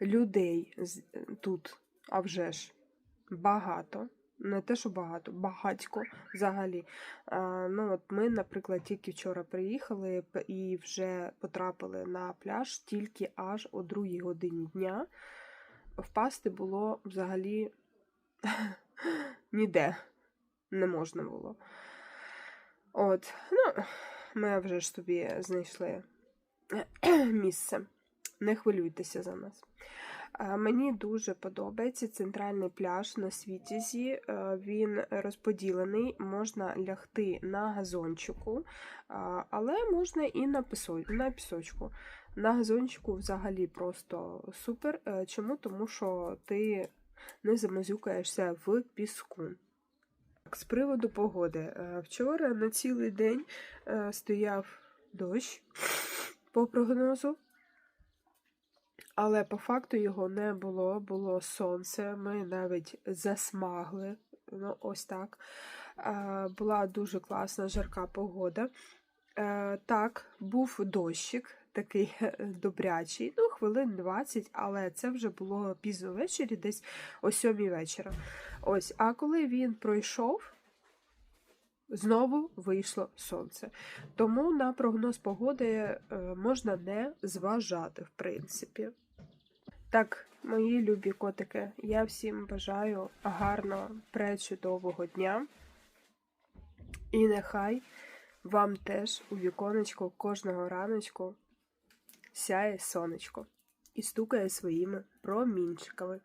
людей тут, а вже ж, багато. Не те, що багато, багатько взагалі. А, ну, от ми, наприклад, тільки вчора приїхали і вже потрапили на пляж тільки аж о другій годині дня. Впасти було взагалі ніде не можна було. От, ну, ми вже ж тобі знайшли місце. Не хвилюйтеся за нас. Е, Мені дуже подобається центральний пляж на Світязі. Е, Він розподілений, можна лягти на газончику, але можна і на, пісо... на пісочку. На газончику взагалі просто супер. Е, Чому? Тому що ти не замазюкаєшся в піску. З приводу погоди. Е, Вчора на цілий день е, стояв дощ по прогнозу. Але по факту його не було, було сонце. Ми навіть засмагли. Ну, ось так. Е, Була дуже класна жарка погода. Е, Так, був дощик, такий е, добрячий, ну, хвилин 20, але це вже було пізно ввечері, десь о 7 вечора. Ось, а коли він пройшов, знову вийшло сонце. Тому на прогноз погоди можна не зважати, в принципі. Так, мої любі котики, я всім бажаю гарного, пречудового дня. І нехай вам теж у віконечко кожного раночку сяє сонечко і стукає своїми промінчиками.